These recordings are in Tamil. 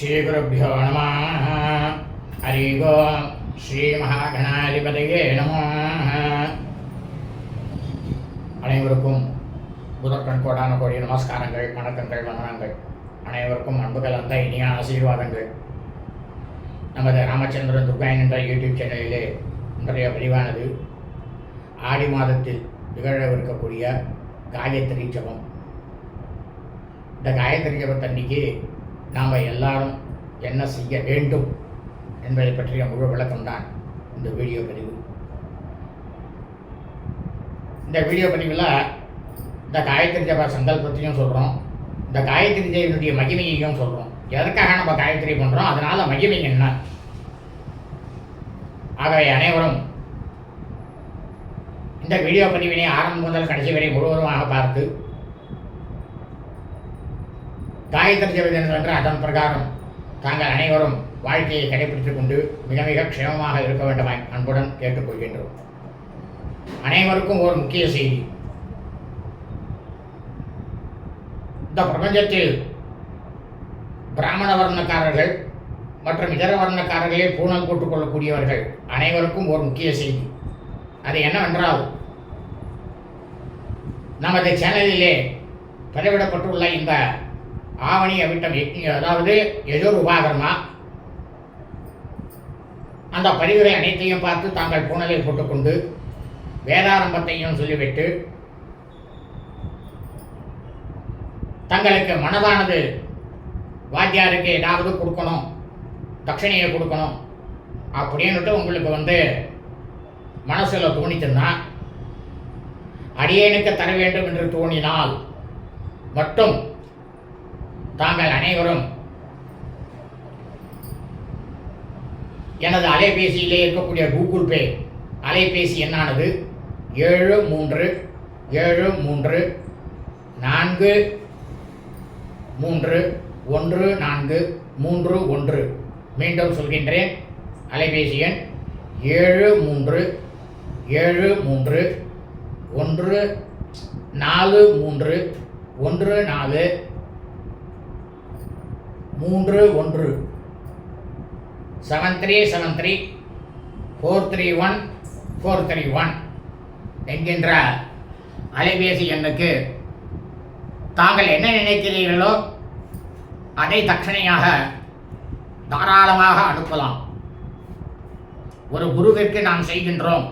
ஸ்ரீகுருப்போ நம ஹரி ஓம் ஸ்ரீ மகாகணாதிபதியே நமோ அனைவருக்கும் முதற்கண் கோடான கோடி நமஸ்காரங்கள் வணக்கங்கள் வந்தனங்கள். அனைவருக்கும் அன்பு கலந்த இனிய ஆசீர்வாதங்கள். நமது ராமச்சந்திரன் துர்காயன் என்ற யூடியூப் சேனலிலே இன்றைய பதிவானது ஆடி மாதத்தில் நிகழவிருக்கக்கூடிய காயத்ரி ஜபம். இந்த காயத்ரி ஜபத்தன்னைக்கு நாம் எல்லாரும் என்ன செய்ய வேண்டும் என்பதை பற்றிய முழு விளக்கம்தான் இந்த வீடியோ பதிவு. இந்த வீடியோ பதிவில் இந்த காயத்ரி ஜப சங்கல்பத்தையும் சொல்கிறோம் இந்த காயத்ரி ஜெயனுடைய மகிமையையும் சொல்கிறோம் எதற்காக நம்ம காயத்ரி பண்ணுறோம் அதனால் மகிமை என்ன? ஆகவே அனைவரும் இந்த வீடியோ பதிவினை ஆரம்பம் முதல் கடைசி வரை முழுவதுமாக பார்த்து காயத்ரி ஜபதினம் என்று அதன் பிரகாரம் தாங்கள் அனைவரும் வாழ்க்கையை கடைபிடித்துக் கொண்டு மிக மிக க்ஷேமமாக இருக்க வேண்டுமாய் அன்புடன் கேட்டுக்கொள்கின்றோம் அனைவருக்கும் ஒரு முக்கிய செய்தி. இந்த பிரபஞ்சத்தில் பிராமண வர்ணக்காரர்கள் மற்றும் இதர வர்ணக்காரர்களே பூணல் போட்டுக் கொள்ளக்கூடியவர்கள் அனைவருக்கும் ஒரு முக்கிய செய்தி. அது என்னவென்றால் நமது சேனலிலே பதிவிடப்பட்டுள்ள இந்த ஆவணி அவிட்டம் அதாவது எதிர் உபாகரமா. அந்த பதிவுரை அனைத்தையும் பார்த்து தாங்கள் பூனலில் போட்டுக்கொண்டு வேதாரம்பத்தையும் சொல்லிவிட்டு தங்களுக்கு மனதானது வாத்தியாருக்கு ஏதாவது கொடுக்கணும் தட்சணையை கொடுக்கணும் அப்படின்னுட்டு உங்களுக்கு வந்து மனசில் தோணிச்சுன்னா அடியேனுக்கு தர வேண்டும் என்று தோணினால் மட்டும் தாங்கள் அனைவரும் எனது அலைபேசியிலே இருக்கக்கூடிய கூகுள் பே அலைபேசி எண்ணானது ஏழு மூன்று ஏழு மூன்று நான்கு மூன்று ஒன்று நான்கு மூன்று ஒன்று. மீண்டும் சொல்கின்றேன். அலைபேசி எண் ஏழு மூன்று ஏழு மூன்று ஒன்று நாலு மூன்று ஒன்று நாலு மூன்று ஒன்று. Seven three seven three four three one four three one என்கின்ற அலைபேசி எண்ணுக்கு தாங்கள் என்ன நினைக்கிறீர்களோ அதை தட்சணையாக தாராளமாக அனுப்பலாம். ஒரு குருவிற்கு நாம் செய்கின்றோம்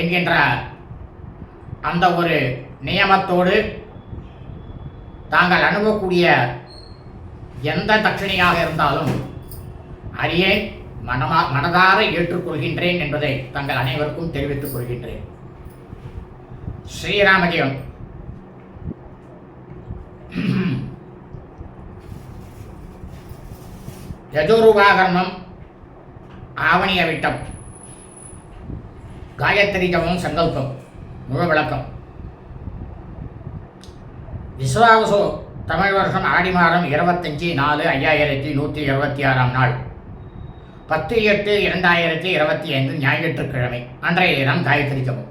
என்கின்ற அந்த ஒரு நியமத்தோடு தாங்கள் அணுகக்கூடிய எந்த தட்சணையாக இருந்தாலும் அரியே மனமா மனதார ஏற்றுக்கொள்கின்றேன் என்பதை தங்கள் அனைவருக்கும் தெரிவித்துக் கொள்கின்றேன். ஸ்ரீராமஜெயம். யஜுருவாகர்மம் ஆவணிய விட்டம் காயத்ரி ஜபம் சங்கல்பம் முழு விளக்கம். விஸ்வாவசோ தமிழ் வருஷம் ஆடி மாதம் இருபத்தஞ்சி நாலு ஐயாயிரத்தி நூற்றி இருபத்தி ஆறாம் நாள். பத்து எட்டு இரண்டாயிரத்தி இருபத்தி ஐந்து ஞாயிற்றுக்கிழமை. அன்றைய தினம் காயத்ரி ஜபம்.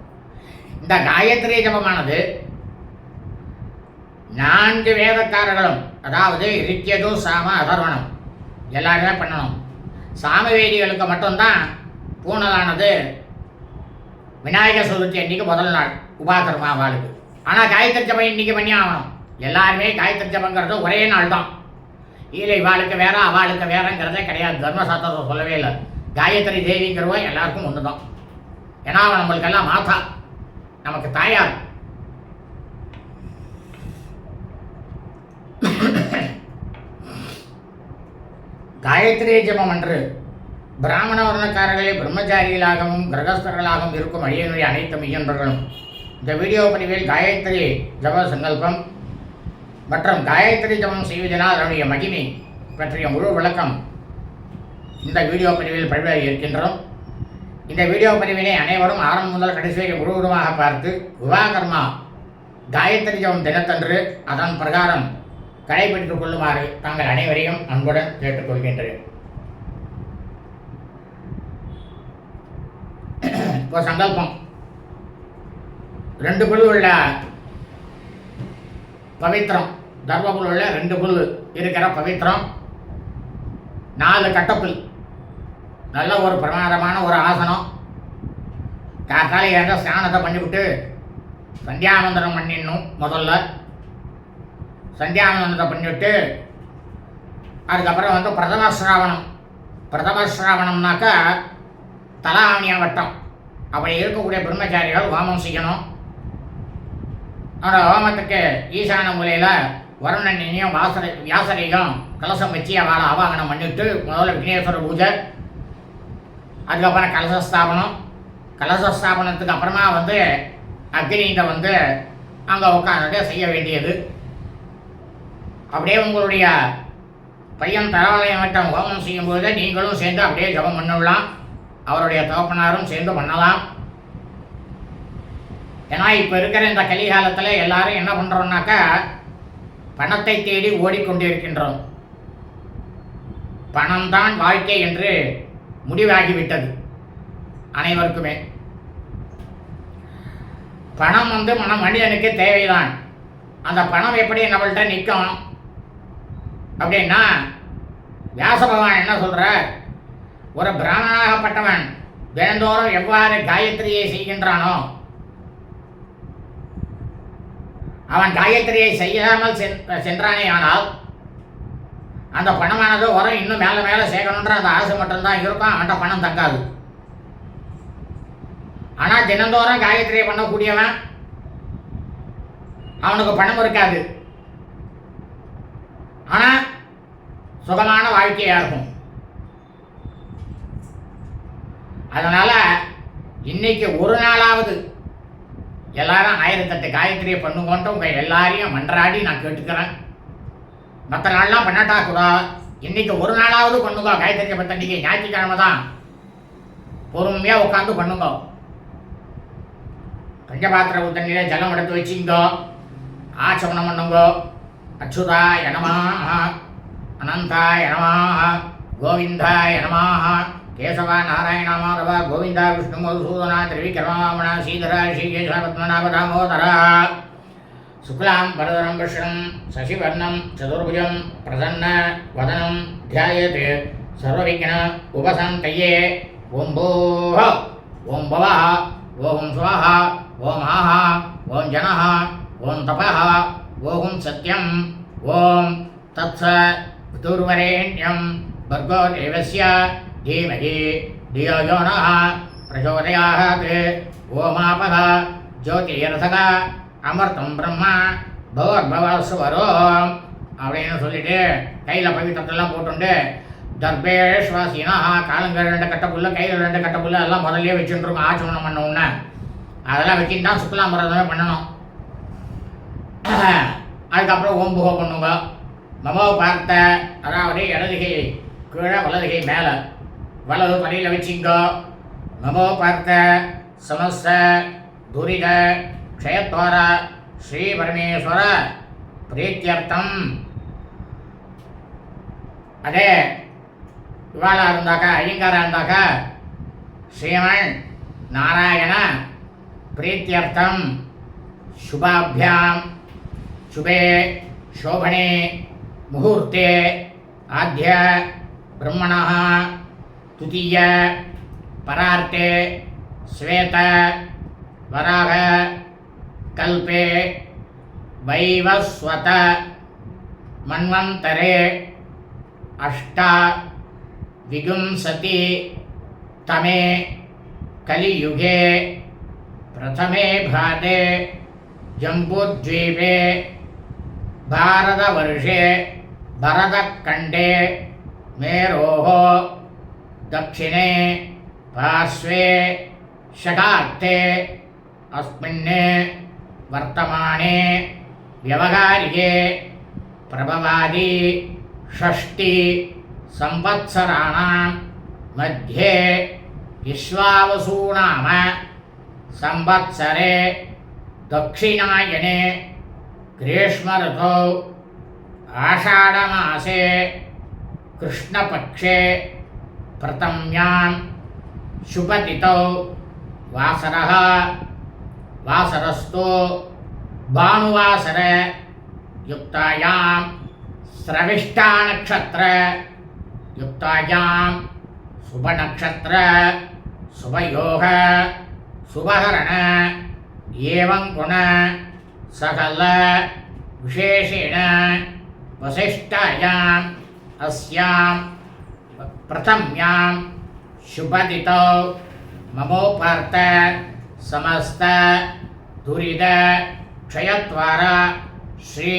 இந்த காயத்ரி ஜபமானது நான்கு வேதக்காரர்களும் அதாவது ரிக்கியது சாம அதர்வணம் எல்லாருமே பண்ணணும். சாமவேதிகளுக்கு மட்டும்தான் பூனலானது விநாயகர் சதுர்த்தி அன்னைக்கு முதல் நாள் உபாகர்மாவாளுக்கு ஆனால் காயத்ரி ஜபம் இன்னைக்கு பண்ணி ஆகணும். எல்லாருமே காயத்ரி ஜபங்கிறது ஒரே நாள் தான் இல்லை இவாளுக்கு வேற அவளுக்கு வேறங்கிறதே கிடையாது. தர்மசாஸ்திரத்தை சொல்லவே இல்லை. காயத்ரி தேவிங்கிறவ எல்லாருக்கும் ஒன்று தான் ஏன்னா அவன் நம்மளுக்கெல்லாம் மாதா. நமக்கு தாயார். காயத்ரி ஜபம் அன்று பிராமண வர்ணக்காரர்களே பிரம்மச்சாரிகளாகவும் கிரகஸ்தர்களாகவும் இருக்கும் அழியனுடைய அனைத்து மையன்பர்களும் இந்த வீடியோ பதிவில் காயத்ரி ஜப சங்கல்பம் மற்றும் காயத்ரி ஜபம் செய்வதனால் அதனுடைய மகிமை பற்றிய முழு விளக்கம் இந்த வீடியோ பதிவில் பதிவாக இருக்கின்றோம். இந்த வீடியோ பதிவினை அனைவரும் ஆரம்பம் முதல் கடைசி வரை முழுவதுமாக பார்த்து விவாகர்மா காயத்ரி ஜபம் தினத்தன்று அதன் பிரகாரம் கடைபிடித்துக் கொள்ளுமாறு தாங்கள் அனைவரையும் அன்புடன் கேட்டுக்கொள்கின்றேன் இப்போ சங்கல்பம். ரெண்டு குழு உள்ள பவித்திரம். தர்மபுரியில் ரெண்டு புல் இருக்கிற பவித்திரம் நாலு கட்டப்புல். நல்ல ஒரு பிரமாதமான ஒரு ஆசனம். காத்தால ஏதோ ஸ்நானத்தை பண்ணிவிட்டு சந்தியாவந்தனம் பண்ணிடணும் முதல்ல. சந்தியாவந்தனத்தை பண்ணிவிட்டு அதுக்கப்புறம் வந்து பிரதம சிராவணம். பிரதம சிராவணம்னாக்கா தலாவணிய வட்டம். அப்படி இருக்கக்கூடிய பிரம்மச்சாரிகள் ஹோமம் செய்யணும். அந்த ஹோமத்துக்கு ஈசான மூலையில் வருணனையும் வாசரை வியாசரையும் கலசம் வச்சு அவளை ஆவாகனம் பண்ணிவிட்டு முதல்ல விக்னேஸ்வர பூஜை. அதுக்கப்புறம் கலச ஸ்தாபனம் கலச அப்புறமா வந்து அக்னியிட்ட வந்து அங்கே உட்காந்துட்டு செய்ய வேண்டியது. அப்படியே உங்களுடைய பையன் தரவலையம் வட்டம் ஹோமம் செய்யும்போது நீங்களும் சேர்ந்து அப்படியே ஜபம் பண்ணலாம் அவருடைய தகப்பனாரும் சேர்ந்து பண்ணலாம். ஏன்னா இப்போ இருக்கிற இந்த கலிகாலத்தில் எல்லாரும் என்ன பண்ணுறோன்னாக்கா பணத்தை தேடி ஓடிக்கொண்டிருக்கின்றோம். பணம்தான் வாழ்க்கை என்று முடிவாகிவிட்டது அனைவருக்குமே. பணம் வந்து மன மனிதனுக்கு தேவைதான். அந்த பணம் எப்படி நம்மள்கிட்ட நிற்கும்? அப்படின்னா வியாச பகவான் என்ன சொல்கிறார் ஒரு பிராமணாகப்பட்டவன் தினந்தோறும் எவ்வாறு காயத்ரியை செய்கின்றானோ அவன் காயத்ரியை செய்யாமல் சென்றானே ஆனால் அந்த பணமானது வரும் இன்னும் மேலே மேலே சேர்க்கணுன்ற அந்த ஆசை மட்டும்தான் இருக்கும். அவன்கிட்ட பணம் தங்காது. ஆனால் தினந்தோறும் காயத்ரியை பண்ணக்கூடியவன் அவனுக்கு பணம் இருக்காது. ஆனால் சுகமான வாழ்க்கையாக இருக்கும். அதனால் இன்னைக்கு ஒரு நாளாவது எல்லாரும் ஆயிரத்தெட்டு காயத்ரியை பண்ணுங்கன்ட்டு உங்கள் எல்லாரையும் மன்றாடி நான் கேட்டுக்கிறேன். மற்ற நாள்லாம் பண்ணட்டா கூட இன்னைக்கு ஒரு நாளாவது பண்ணுங்க. காயத்ரி பத்த அன்னைக்கு ஞாயிற்றுக்கிழமை தான். பொறுமையாக உட்காந்து பண்ணுங்க. பஞ்சபாத்திர தண்ணியில் ஜலம் எடுத்து வச்சுங்கோ. ஆச்சமனம் பண்ணுங்க. அச்சுதா நமாக அனந்தா நமாக கோவிந்தா நமாக கேசவா நாராயணா மாதவா கோவிந்தா விஷ்ணு மதுசூதனா திரிவிக்ரமாமணா சீதரா ஸ்ரீகேஷா பத்மநாப தாமோதரா சுக்லாம் பரதரம் விஷ்ணம் சசிவர்ணம் சதுர்புஜம் பிரசன்ன வதனம் தியாயத் சர்வவிக்ன உபசந்தையே ஓம் போ ஓம் பவா ஓம் சுவாஹா ஓம் ஆஹா ஓம் ஜனஹ ஓம் தபஹ ஓம் சத்யம் ஓம் தத்ச பிதுர்வரேண்யம் பர்கோ தேவஸ்ய धीमहि धियो यो नः प्रचोदयात् ओमापः ज्योतिरसः அமிர்தம் பிரம்மா பவர்பவ சுவரோ அப்படின்னு சொல்லிட்டு கையில் பவித்திரத்தெல்லாம் போட்டுண்டு தர்பேஷ்வாசினா காலங்கள் ரெண்டு கட்டப்புல்ல கையில் ரெண்டு கட்டப்புல்ல எல்லாம் முதல்ல வச்சுட்டுருக்கோம் ஆச்சமனம் பண்ண உடனே அதெல்லாம் வச்சுட்டு தான் சுக்லாம்பரதமே பண்ணணும் அதுக்கப்புறம் ஓம்புகோ பண்ணுங்க மமோ பார்த்த அதாவது இடதுகை கீழே வலதுகை மேலே வலது தலையில் வச்சிங்கோ மமோ பார்த்த சமஸ்த துரித க்ஷயத்வார ஸ்ரீ பரமேஸ்வர பிரீத்தியர்த்தம் அதே இவாளா இருந்தாக்கா ஐயங்காரா இருந்தாக்கா ஸ்ரீமன் நாராயண பிரீத்தியர்த்தம் शुभाभ्याम शुभे शोभने मुहूर्ते आद्य ब्रह्मणः तुतीय परार्ते श्वेत वराह कल्पे वैवस्वत मन्वन्तरे अष्टा विगुंसति तमे कलियुगे प्रथमे भाते जम्बूद्वीपे भारतवर्षे भरतखण्डे मेरोः दक्षिणे पार्श्वे शकार्थे अस्मिन् वर्तमाने व्यवहारिके प्रभवादि षष्टि संवत्सराणां मध्ये विश्वावसूनाम संवत्सरे दक्षिणायने ग्रीष्मऋतौ आषाढमासे कृष्णपक्षे प्रथम्यां शुभतिथौ वासरः वासरस्तु भानुवासर युक्तायां स्रविष्टानक्षत्र யுக்தாயாம் சுபநக்ஷத்திர சுபயோக சுபகரண ஏவங்குண சகல விசேஷேண வசிஷ்டாயாம் அஸ்யாம் प्रथम्यां शुभदितौ। ममोपार्थ समस्त दुरिद क्षयत्वार ஸ்ரீ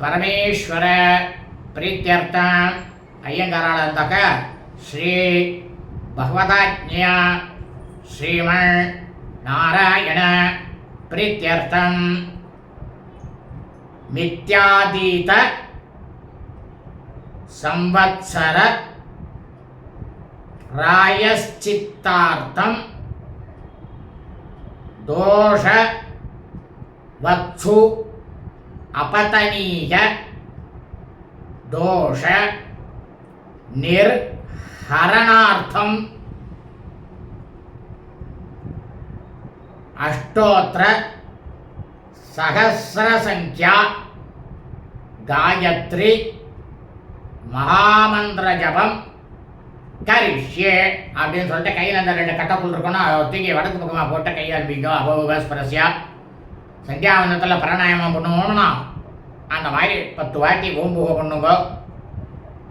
பரமேஸ்வர பிரீத்தியர்த்தம் ஐயங்காராளந்தக ஸ்ரீ பகவதாஜ்யா ஸ்ரீமண் நாராயண பிரீத்தியர்த்தம் மித்யாதீத சம்வத்சர ராயஷ்சித்தார்த்தம் தோஷ வக்ஷு अपतनीय दोष निर्हरणार्थम अष्टोत्र सहस्र संख्या गायत्री महामंत्र जपम கரிஷ்யே அப்படின்னு சொல்லிட்டு கையில் அந்த ரெண்டு கட்டப்புள் இருக்கணும் அதை தூக்கி வடக்கு பக்கமாக போட்டு கையால் அபோகஸ்பரஸ்யா சந்தியாவந்தத்தில் பிராணாயாமம் பண்ணுவோம்னா அந்த மாதிரி பத்து வாட்டி ஓம்புக பண்ணுங்க.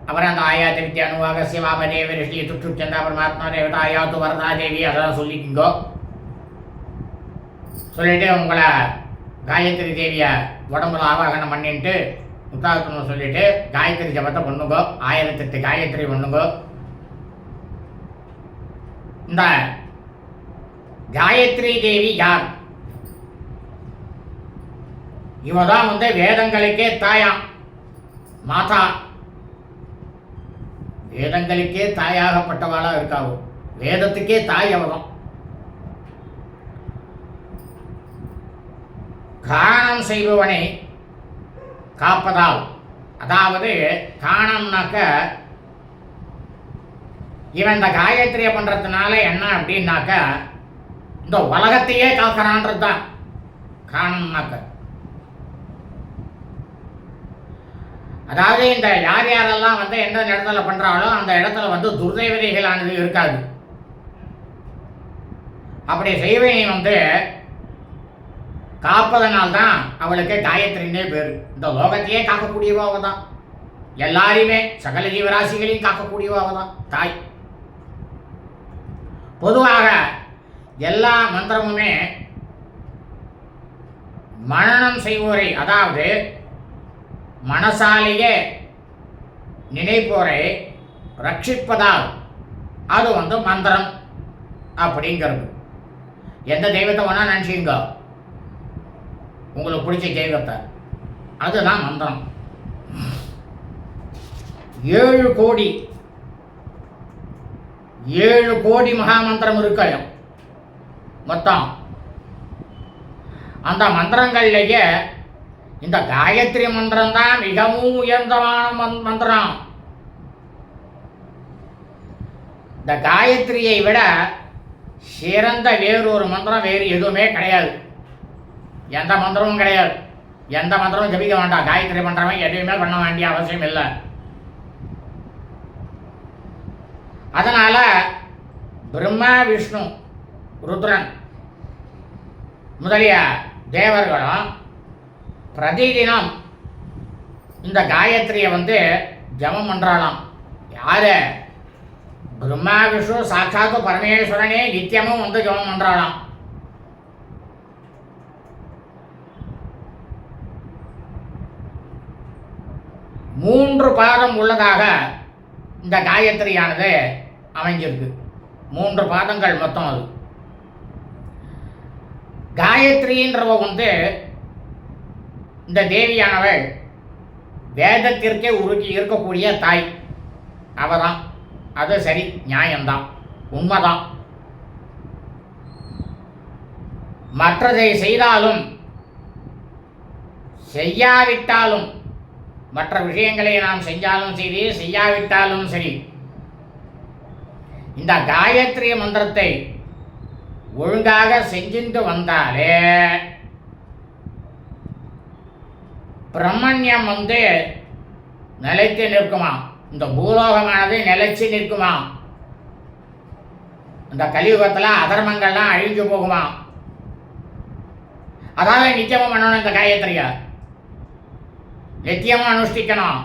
அப்புறம் அந்த ஆயா திருப்தி அணுவாக சிவாமதேவி ரிஷி துட்டு சந்தா பரமாத்மா தேவதா ஆயாத்து வரதா தேவி அதெல்லாம் சொல்லிக்கிங்கோ. சொல்லிட்டு உங்களை காயத்ரி தேவியை உடம்புல ஆவாகனம் பண்ணிட்டு முத்தாகத்தணும் சொல்லிட்டு காயத்ரி ஜபத்தை பண்ணுங்க. ஆயிரத்தெட்டு காயத்ரி பண்ணுங்க. இந்த காயத்ரி தேவி யார்? இவ தான் வந்து வேதங்களுக்கே தாயாம் மாதா. வேதங்களுக்கே தாயாகப்பட்டவாளா இருக்காவோ? வேதத்துக்கே தாய் அவதான் காரணம் செய்பவனை காப்பதால். அதாவது காணம்னாக்க இவன் இந்த காயத்ரியை பண்ணுறதுனால என்ன அப்படின்னாக்க இந்த உலகத்தையே காக்கிறான்றது தான் காரணம்னாக்க. அதாவது இந்த யார் யாரெல்லாம் வந்து எந்த இடத்துல பண்ணுறாலோ அந்த இடத்துல வந்து துர்தேவதைகளானது இருக்காது. அப்படி செய்வனை வந்து காப்பதனால்தான் அவளுக்கு காயத்ரின்னே பேர். இந்த லோகத்தையே காக்கக்கூடியவாக தான் எல்லாரையுமே சகல ஜீவராசிகளையும் காக்கக்கூடியவாக தான் தாய். பொதுவாக எல்லா மந்திரமுமே மரணம் செய்வோரை அதாவது மனசாலேயே நினைப்போரை ரட்சிப்பதால் அது வந்து மந்திரம் அப்படிங்கிறது. எந்த தெய்வத்தை வேணால் நினச்சிங்க உங்களுக்கு பிடிச்ச தெய்வத்தை. அதுதான் மந்திரம். ஏழு கோடி ஏழு கோடி மகாமந்திரம் இருக்கையும் மொத்தம். அந்த மந்திரங்கள்லேயே இந்த காயத்ரி மந்திரம் தான் மிகவும் உயர்ந்தமான மந்திரம். இந்த காயத்ரியை விட சிறந்த வேறு ஒரு மந்திரம் வேறு எதுவுமே கிடையாது. எந்த மந்திரமும் கிடையாது. எந்த மந்திரமும் ஜபிக்க வேண்டாம். காயத்ரி மந்திரமே எதுவுமே பண்ண வேண்டிய அவசியம் இல்லை. அதனால் பிரம்மா விஷ்ணு ருத்ரன் முதலிய தேவர்களும் பிரதிதினம் இந்த காயத்ரியை வந்து ஜபம் பண்ணுறாலாம் யார்? பிரம்மா விஷ்ணு சாட்சாத்து பரமேஸ்வரனே நித்தியமும் வந்து ஜபம் பண்ணுறாலாம் மூன்று பாதம் உள்ளதாக இந்த காயத்ரியானது அமைஞ்சிருக்கு. மூன்று பாதங்கள் மொத்தம் அது. காயத்ரின்றவ வந்து இந்த தேவியானவள் வேதத்திற்கே உருக்கி இருக்கக்கூடிய தாய். அவ தான் அது சரி நியாயம்தான். உண்மைதான். மற்றதை செய்தாலும் செய்யாவிட்டாலும் மற்ற விஷயங்களை நாம் செஞ்சாலும் சரி செய்யாவிட்டாலும் சரி இந்த காயத்ரி மந்திரத்தை ஒழுங்காக செஞ்சுட்டு வந்தாலே பிரம்மண்யம் வந்து நிலைத்து நிற்குமா? இந்த பூலோகமானது நிலைச்சு நிற்குமா? இந்த கலியுகத்தில் அதர்மங்கள்லாம் அழிஞ்சு போகுமா? அதாவது நிச்சயமாக பண்ணணும் இந்த காயத்ரியை. நித்தியமும் அனுஷ்டிக்கணும்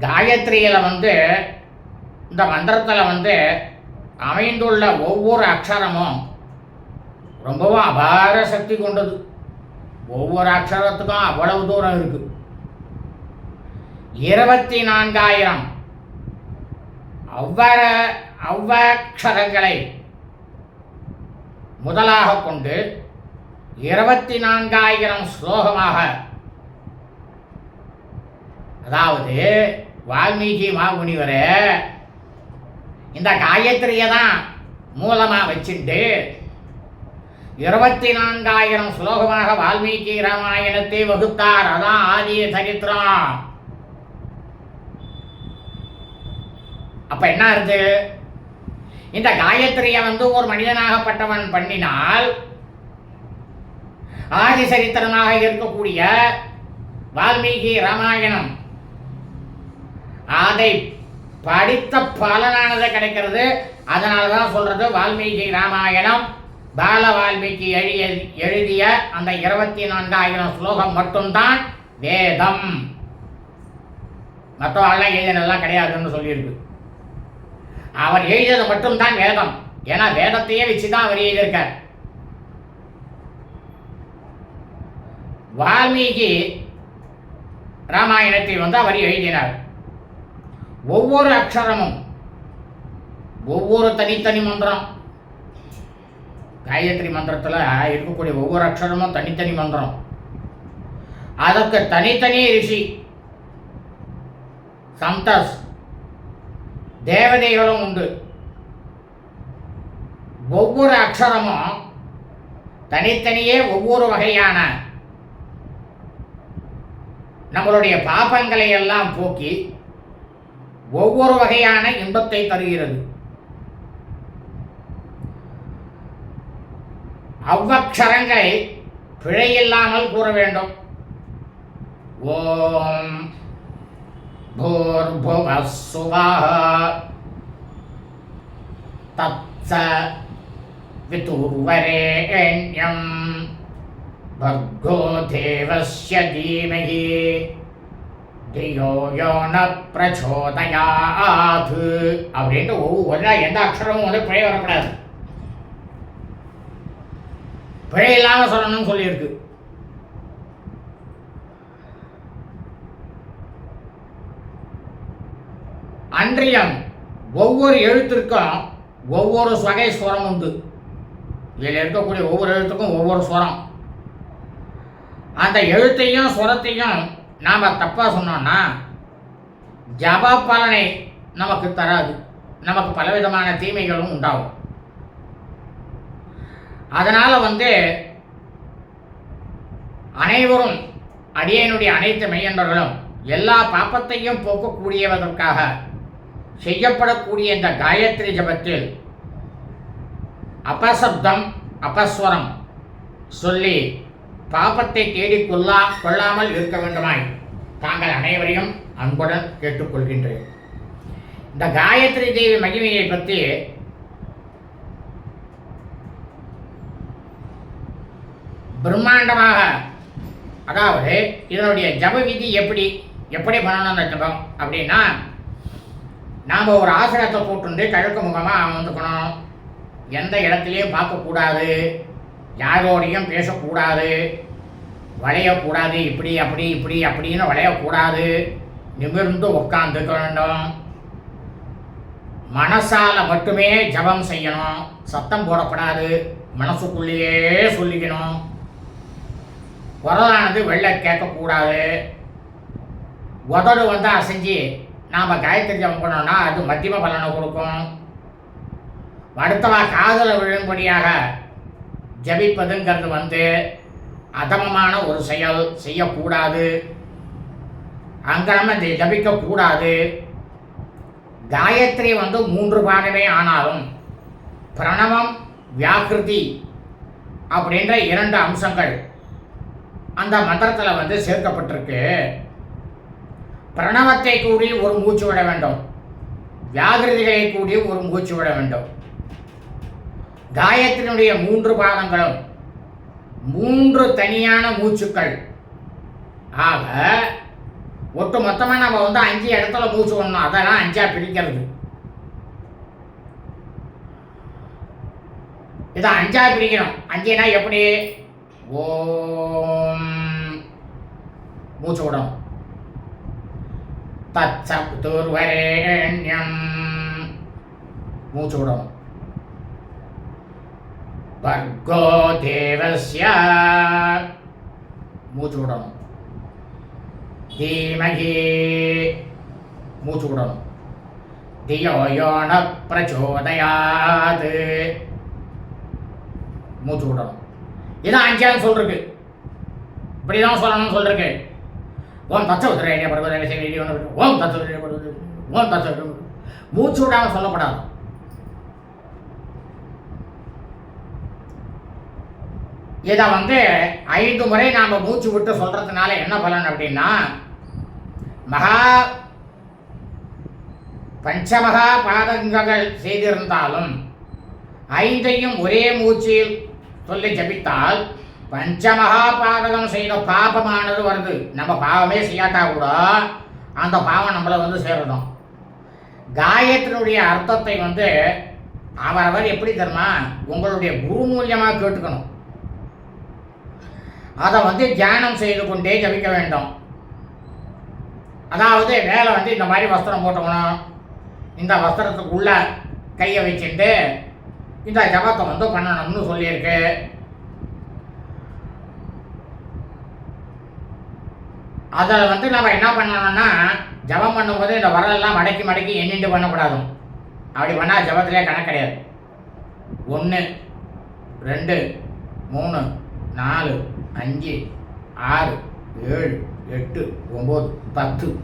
காயத்ரியில் வந்து இந்த மந்திரத்தில் வந்து அமைந்துள்ள ஒவ்வொரு அக்ஷரமும் ரொம்பவும் அபார சக்தி கொண்டது. ஒவ்வொரு அக்ஷரத்துக்கும் அவ்வளவு தூரம் இருக்கு. இருபத்தி நான்காயிரம் அவ்வர அவ்வக்ஷரங்களை முதலாக கொண்டு இருபத்தி நான்காயிரம் ஸ்லோகமாக. அதாவது வால்மீகி மாமுனிவரே இந்த காயத்ரியை தான் மூலமாக வச்சுட்டு இருபத்தி நான்காயிரம் ஸ்லோகமாக வால்மீகி ராமாயணத்தை வகுத்தார். அதான் ஆதிய சரித்திரம். அப்ப என்ன இருக்கு இந்த காயத்ரியை வந்து ஒரு மனிதனாகப்பட்டவன் பண்ணினால் ஆதிசரித்திரமாக இருக்கக்கூடிய வால்மீகி ராமாயணம். அதை படித்த பலனானது கிடைக்கிறது. அதனால தான் சொல்றது வால்மீகி ராமாயணம். பால வால்மீகி எழுதிய எழுதிய அந்த இருபத்தி நான்காயிரம் ஸ்லோகம் மட்டும்தான் வேதம். மற்றவெல்லாம் எழுதினெல்லாம் கிடையாதுன்னு சொல்லியிருக்கு. அவர் எழுதியது மட்டும்தான் வேதம். ஏன்னா வேதத்தையே வச்சு தான் அவர் எழுதியிருக்கார். வால்மீகி ராமாயணத்தை வந்து அவர் எழுதினார். ஒவ்வொரு அக்ஷரமும் ஒவ்வொரு தனித்தனி மந்திரம். காயத்ரி மந்திரத்தில் இருக்கக்கூடிய ஒவ்வொரு அக்ஷரமும் தனித்தனி மந்திரம். அதற்கு தனித்தனி ரிஷி சந்தஸ் தேவதைகளும் உண்டு. ஒவ்வொரு அக்ஷரமும் தனித்தனியே ஒவ்வொரு வகையான நம்மளுடைய பாபங்களை எல்லாம் போக்கி ஒவ்வொரு வகையான இன்பத்தை தருகிறது. அவ்வக்ஷரங்களை பிழையில்லாமல் கூற வேண்டும். ஓம் பூர்புவசுவா தத்ச விதுர்வரேண்யம் भर्गो देवस्य धीमहि धियो யோ ந பிரச்சோதயாத் அப்படின்ட்டு ஒவ்வொரு எந்த அக்ஷரமும் வந்து பிழை வரக்கூடாது பிழை இல்லாமல் சொல்லணும்னு சொல்லியிருக்கு அன்றியம் ஒவ்வொரு எழுத்திற்கும் ஒவ்வொரு வகை ஸ்வரம் உண்டு இதில் இருக்கக்கூடிய ஒவ்வொரு எழுத்துக்கும் ஒவ்வொரு ஸ்வரம் அந்த எழுத்தையும் சுரத்தையும் நாம் தப்பாக சொன்னோம்னா ஜப பலனை நமக்கு தராது. நமக்கு பலவிதமான தீமைகளும் உண்டாகும். அதனால் வந்து அனைவரும் அடியனுடைய அனைத்து மெய்யன்பர்களும் எல்லா பாப்பத்தையும் போக்கக்கூடியவதற்காக செய்யப்படக்கூடிய இந்த காயத்ரி ஜபத்தில் அபசப்தம் அபஸ்வரம் சொல்லி பாபத்தை தேடிக் கொள்ளா கொள்ளாமல் இருக்க வேண்டுமாய். தாங்கள் அனைவரையும் அன்புடன் கேட்டுக்கொள்கின்றேன். இந்த காயத்ரி தேவி மகிமையை பற்றி பிரம்மாண்டமாக அதாவது இதனுடைய ஜப விதி எப்படி எப்படி பண்ணணும் அந்த ஜபம் அப்படின்னா நாம் ஒரு ஆசிரியத்தை போட்டுண்டு கிழக்கு முகமாக அமர்ந்துக்கணும் எந்த இடத்துலையும் பார்க்கக்கூடாது. யாரோடையும் பேசக்கூடாது. வளையக்கூடாது. இப்படி அப்படி இப்படி அப்படின்னு வளையக்கூடாது. நிமிர்ந்து உட்காந்துக்க வேண்டும் மனசால் மட்டுமே ஜபம் செய்யணும். சத்தம் போடப்படாது. மனசுக்குள்ளேயே சொல்லிக்கணும். குரலானது வெளில கேட்கக்கூடாது. உதடு வந்து அசைஞ்சு நாம் காயத்ரி ஜபம் பண்ணோம்னா அது மத்தியம பலனை கொடுக்கும். அடுத்தவா காதல விழும்படியாக ஜபிப்பதுங்கிறது வந்து அதமமான ஒரு செயல் செய்யக்கூடாது. அங்கே நம்ம ஜபிக்கக்கூடாது. காயத்ரி வந்து மூன்று பாகமே ஆனாலும் பிரணவம் வியாக்கிருதி அப்படின்ற இரண்டு அம்சங்கள் அந்த மந்திரத்தில் வந்து சேர்க்கப்பட்டிருக்கு. பிரணவத்தை கூடி ஒரு மூச்சு விட வேண்டும். வியாகிருதிகளை கூடி ஒரு மூச்சு விட வேண்டும். காயத்தினுடைய மூன்று பாதங்களும் மூன்று தனியான மூச்சுக்கள். ஆக ஒட்டு மொத்தமாக நம்ம வந்து அஞ்சு இடத்துல மூச்சு விடணும். அதெல்லாம் அஞ்சாக பிரிக்கிறது. இதை அஞ்சா பிரிக்கணும். அஞ்சுனா எப்படி? ஓம். மூச்சு விடணும். தச்சப்துர்வரேண்யம் மூச்சு விடணும். பர்கோ தேவஸ்ய. மூச்சு விடணும். தீமகி. மூச்சு விடணும். தியோயோன பிரச்சோதயாது. மூச்சு விடணும். இதான் அஞ்சாவது சொல்றது இப்படிதான் சொல்லணும்னு சொல்லிருக்கு ஓம் தச்ச உத்திரேடிய பருவதேவ செய்தி ஓம் தச்ச உத்திரேடிய ஓம் தச்ச உத்திரேடிய மூச்சு விடாமல் சொல்லப்படாது. இதை வந்து ஐந்து முறை நாம் மூச்சு விட்டு சொல்றதுனால என்ன பலன் அப்படின்னா மகா பஞ்சமகா பாதங்கள் செய்திருந்தாலும் ஐந்தையும் ஒரே மூச்சில் சொல்லி ஜபித்தால் பஞ்சமகா பாதகம் செய்த பாபமானது வருது. நம்ம பாவமே செய்யாட்டா கூட அந்த பாவம் நம்மளை வந்து சேரணும். காயத்தினுடைய அர்த்தத்தை வந்து அவரவர் எப்படி தெரியுமா? உங்களுடைய குரு மூலியமாக கேட்டுக்கணும். அதை வந்து தியானம் செய்து கொண்டே ஜபிக்க வேண்டும். அதாவது வேலை வந்து இந்த மாதிரி வஸ்திரம் போட்டவனும் இந்த வஸ்திரத்துக்குள்ள கையை வச்சுட்டு இந்த ஜபத்தை வந்து பண்ணணும்னு சொல்லியிருக்கு. அதில் வந்து நம்ம என்ன பண்ணணும்னா ஜபம் பண்ணும்போது இந்த வரலெல்லாம் மடக்கி மடக்கி எண்ணிட்டு பண்ணக்கூடாது. அப்படி பண்ணால் ஜபத்திலே கணக்கு கிடையாது. ஒன்று ரெண்டு மூணு நாலு அஞ்சு ஆறு ஏழு எட்டு ஒம்பது பத்து.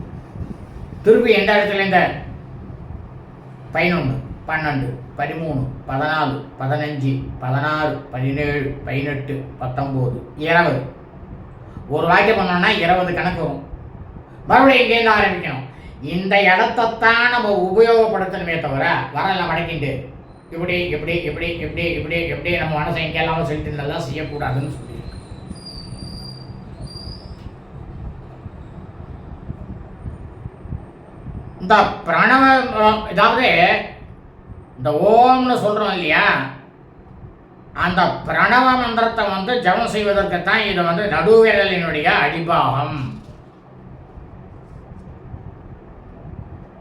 திருப்பி எந்த இடத்துல இந்த? பதினொன்று பன்னெண்டு பதிமூணு பதினாலு பதினஞ்சு பதினாறு பதினேழு பதினெட்டு பத்தொம்போது இருபது. ஒரு வாக்கியம் பண்ணோம்னா இருபது கணக்கு வரும். மறுபடியும் இங்கேருந்து ஆரம்பிக்கணும். இந்த இடத்தத்தான் நம்ம உபயோகப்படுத்தணுமே தவிர வரலாம் மடக்கிண்டு. இப்படி இப்படி இப்படி இப்படி இப்படி இப்படி நம்ம மனசை எங்கெல்லாம் செலுத்தி இதெல்லாம் செய்யக்கூடாதுன்னு சொல்லி. இந்த பிரணவ இதாவது இந்த ஓம்னு சொல்கிறோம் இல்லையா? அந்த பிரணவ மந்திரத்தை வந்து ஜபம் செய்வதற்குத்தான் இது வந்து நடுவிரலினுடைய அடிபாகம்.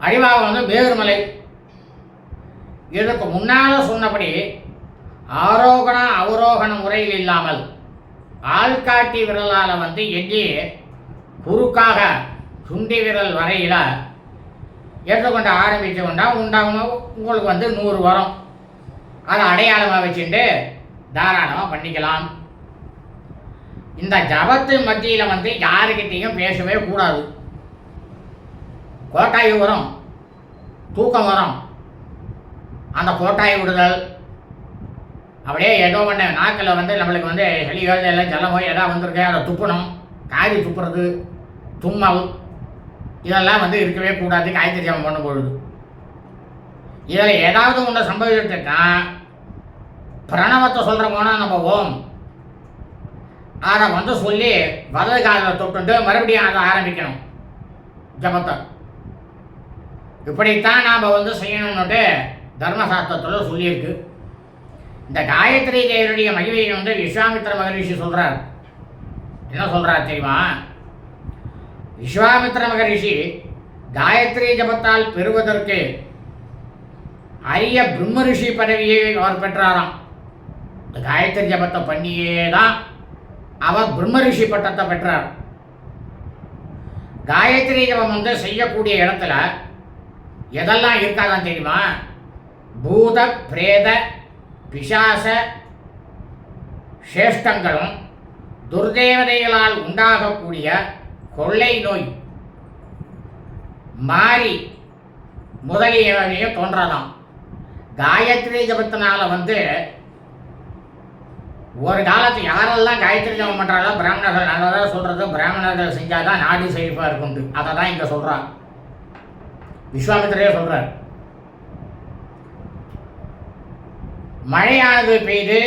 அடிபாகம் வந்து மேருமலை இதற்கு முன்னால சொன்னபடி ஆரோகண அவரோகண முறையில் இல்லாமல் ஆள்காட்டி விரலால் வந்து எண்ணி குறுக்காக சுண்டி விரல் வரையில எடுத்துக்கொண்டு ஆரம்பித்து கொண்டா உண்டாகும்? உங்களுக்கு வந்து நூறு வரும். அதை அடையாளமாக வச்சுட்டு தாராளமாக பண்ணிக்கலாம். இந்த ஜபத்து மத்தியில் வந்து யாருக்கிட்டேயும் பேசவே கூடாது. கோட்டாய் வரும் தூக்கம் வரும். அந்த கோட்டாய் விடுதல் அப்படியே ஏதோ ஒன்று நாக்கில் வந்து நம்மளுக்கு வந்து வெளியோ இல்லை ஜலமோ எதாவது வந்திருக்கு அதை துப்பணும். காரி துப்புறது தும்மல் இதெல்லாம் வந்து இருக்கவே கூடாது காய்கறி ஜபம் பண்ணும் பொழுது. இதில் ஏதாவது ஒன்று சம்பவிச்சிருக்கா பிரணவத்தை சொல்கிற போனால் நம்ம ஓம். அதை வந்து சொல்லி வலது காலில் தொட்டுண்டு மறுபடியும் அதை ஆரம்பிக்கணும். ஜபத்தை. இப்படித்தான் நாம் வந்து செய்யணும்னுட்டு தர்மசாஸ்திரத்தில் சொல்லியிருக்கு. இந்த காயத்ரி தேவருடைய மகிமையை வந்து விஸ்வாமித்திர மகரிஷி சொல்கிறார் என்ன சொல்கிறார் தெரியுமா? விஸ்வாமித்திர மகரிஷி காயத்ரி ஜபத்தால் பெறுவதற்கு அரிய பிரம்ம ரிஷி பதவியை அவர் பெற்றாராம் இந்த காயத்ரி ஜபத்தை பண்ணியே தான் அவர் பிரம்ம ரிஷி பட்டத்தை பெற்றார் காயத்ரி ஜபம் வந்து செய்யக்கூடிய இடத்துல எதெல்லாம் இருக்காதான் தெரியுமா பூத பிரேத பிசாச சேஷ்டங்களும் துர்தேவதைகளால் உண்டாகக்கூடிய கொள்ளை நோய். மாறி முதலியவையும் தோன்றலாம். காயத்ரி ஜபத்தினால வந்து ஒரு காலத்து யாரெல்லாம் காயத்ரி ஜபம் பண்ணுறாங்களோ பிராமணர்கள் நல்லதாக சொல்கிறது பிராமணர்கள் செஞ்சால் தான் நாடு செழிப்பாக இருக்குண்டு அதை தான் இங்கே சொல்கிறார் விஸ்வாமித்திரையே சொல்கிறார் மழையானது பெய்து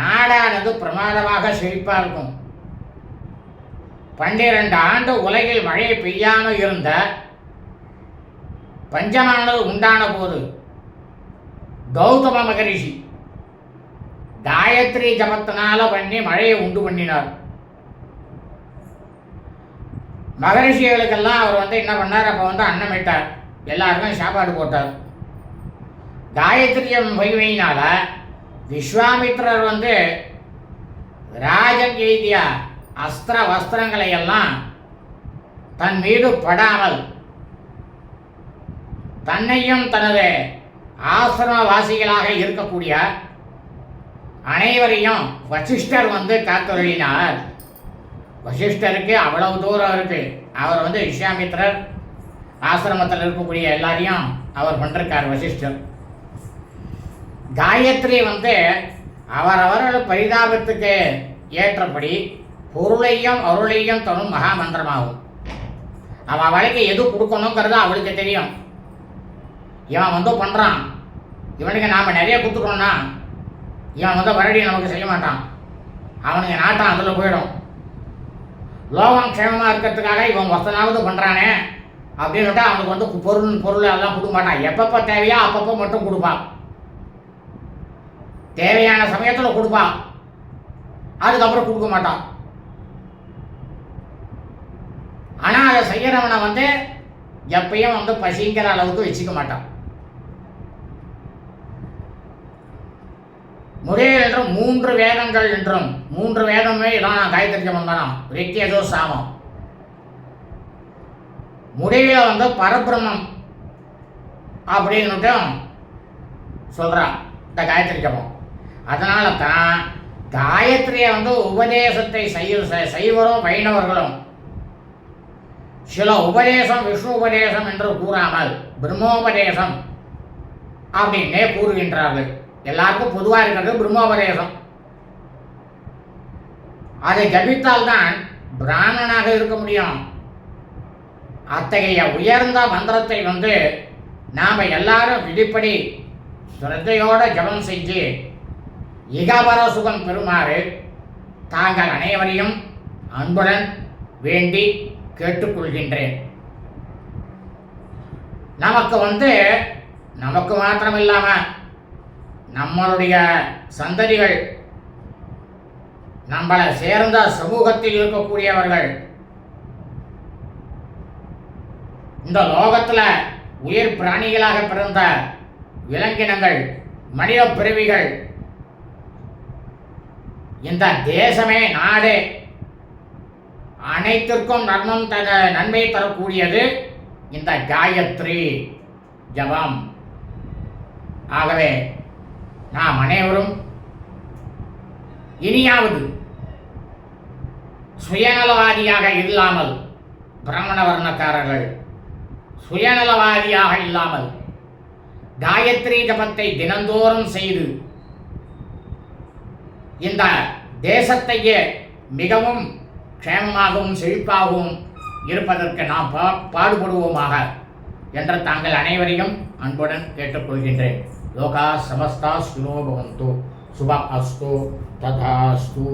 நாடானது பிரமாதமாக செழிப்பாக இருக்கும். பன்னிரண்டு ஆண்டு உலகில் மழை பெய்யாமல் இருந்த பஞ்சமானது உண்டான போது கௌதம மகரிஷி காயத்ரி ஜபத்தினால பண்ணி மழையை உண்டு பண்ணினார். மகரிஷிகளுக்கெல்லாம் அவர் வந்து என்ன பண்ணார்? அப்போ வந்து அன்னமிட்டார் எல்லாருக்கும் சாப்பாடு போட்டார். காயத்ரி மகிமையினால் விஸ்வாமித்ரர் வந்து ராஜன் எய்திய அஸ்திர வஸ்திரங்களை எல்லாம் தன் மீது படாமல் தன்னையும் தனது ஆசிரமவாசிகளாக இருக்கக்கூடிய அனைவரையும் வசிஷ்டர் வந்து காத்தொழினார் வசிஷ்டருக்கு அவ்வளவு தூரம் இருக்கு. அவர் வந்து விஸ்வாமித்திரர் ஆசிரமத்தில் இருக்கக்கூடிய எல்லாரையும் அவர் பண்ணிருக்கார் வசிஷ்டர். காயத்ரி வந்து அவரவர்கள் பரிதாபத்துக்கு ஏற்றபடி பொருளையும் அருளையும் தரும் மகா மந்திரமாகும் அவன் அவளுக்கு எது கொடுக்கணுங்கிறது அவளுக்கு தெரியும். இவன் வந்து பண்ணுறான் இவனுக்கு நாம் நிறைய கொடுத்துக்கணும்னா இவன் வந்து மறுபடியும் நமக்கு செய்ய மாட்டான். அவனுக்கு நாட்டம் அதில் போயிடும். லோகம் க்ஷேமமாக இருக்கிறதுக்காக இவன் ஒருத்தனாவது பண்ணுறானே அப்படின்னுட்டு அவனுக்கு வந்து பொருள் பொருள் எல்லாம் கொடுக்க மாட்டான். எப்பப்போ தேவையோ அப்பப்போ மட்டும் கொடுப்பான். தேவையான சமயத்தில் கொடுப்பான். அதுக்கப்புறம் கொடுக்க மாட்டான். ஆனால் அதை செய்கிறவனை வந்து எப்பயும் வந்து பசிங்கிற அளவுக்கு வச்சுக்க மாட்டான். முறையில் என்றும் மூன்று வேதங்கள் என்றும் மூன்று வேதமே இதான் நான் காயத்ரி ஜபம் தானாம். ஏதோ சாமம் முடிவில் வந்து பரபிரமம் அப்படின்னுட்டும் சொல்கிறான் இந்த காயத்ரி ஜபம் அதனால தான் காயத்ரியை வந்து உபதேசத்தை செய்ய செய்வரும் வைணவர்களும் சில உபதேசம் விஷ்ணு உபதேசம் என்று கூறாமல் பிரம்மோபதேசம் அப்படின்னே கூறுகின்றார்கள். எல்லாருக்கும் பொதுவாக இருக்கிறது பிரம்மோபதேசம். அதை ஜபித்தால்தான் பிராமணனாக இருக்க முடியும். அத்தகைய உயர்ந்த மந்திரத்தை வந்து நாம் எல்லாரும் விதிப்படி சிரத்தையோடு ஜபம் செஞ்சு இகபர சுகம் பெறுமாறு தாங்கள் அனைவரையும் அன்புடன் வேண்டி கேட்டுக்கொள்கின்றேன். நமக்கு வந்து நமக்கு மாத்திரம் இல்லாம நம்மளுடைய சந்ததிகள் நம்மளை சேர்ந்த சமூகத்தில் இருக்கக்கூடியவர்கள் இந்த லோகத்தில் உயிர் பிராணிகளாக பிறந்த விலங்கினங்கள் மனித பிறவிகள் இந்த தேசமே நாடு. அனைத்திற்கும் நன்மம் தர நன்மை தரக்கூடியது இந்த காயத்ரி ஜபம். ஆகவே நாம் அனைவரும் இனியாவது சுயநலவாதியாக இல்லாமல் பிராமண வர்ணக்காரர்கள் சுயநலவாதியாக இல்லாமல் காயத்ரி ஜபத்தை தினந்தோறும் செய்து இந்த தேசத்தையே மிகவும் க்ஷேமமாகவும் செழிப்பாகவும் இருப்பதற்கு நாம் பா பாடுபடுவோமாக என்ற தாங்கள் அனைவரையும் அன்புடன் கேட்டுக்கொள்கின்றேன். லோகா சமஸ்தா சுனோபவந்தோ சுப அஸ்து. ததாஸ்து.